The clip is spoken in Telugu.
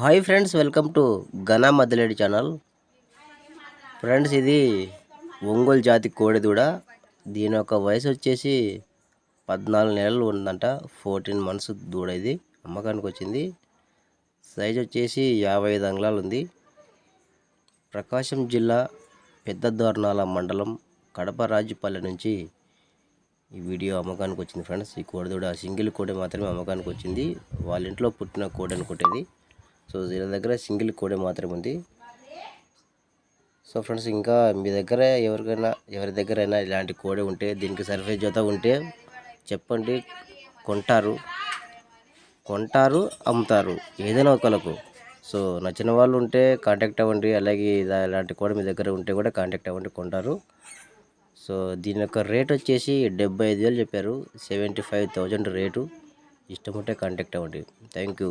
Hi friends welcome to Ghana Maddaledi channel. Friends ఇది ఒంగోలు జాతి కోడిదూడ. దీని యొక్క వయసు వచ్చేసి పద్నాలుగు నెలలు ఉందంట ఫోర్టీన్ మంత్స్ దూడ ఇది అమ్మకానికి వచ్చింది. సైజ్ వచ్చేసి యాభై ఐదు అంగుళాలు ఉంది. ప్రకాశం జిల్లా పెద్ద దోర్నాల మండలం కడప రాజుపల్లె నుంచి ఈ వీడియో అమ్మకానికి వచ్చింది ఫ్రెండ్స్. ఈ కోడిదూడ సింగిల్ కోడి మాత్రమే అమ్మకానికి వచ్చింది. వాళ్ళ ఇంట్లో పుట్టిన కోడి అనుకుంటేది సో వీళ్ళ దగ్గర సింగిల్ కోడే మాత్రమే ఉంది సో ఫ్రెండ్స్ ఇంకా మీ దగ్గర ఎవరికైనా ఎవరి దగ్గరైనా ఇలాంటి కోడే ఉంటే దీనికి సర్ఫేస్ జత ఉంటే చెప్పండి. కొంటారు. కొంటారు అమ్ముతారు. ఏదైనా ఒకలకు సో నచ్చిన వాళ్ళు ఉంటే కాంటాక్ట్ అవ్వండి. అలాగే ఇలాంటి కోడ మీ దగ్గర ఉంటే కూడా కాంటాక్ట్ అవ్వండి కొంటారు. సో దీని యొక్క రేట్ వచ్చేసి డెబ్బై ఐదు వేలు చెప్పారు. Seventy five thousand rate. ఇష్టం ఉంటే కాంటాక్ట్ అవ్వండి. Thank you.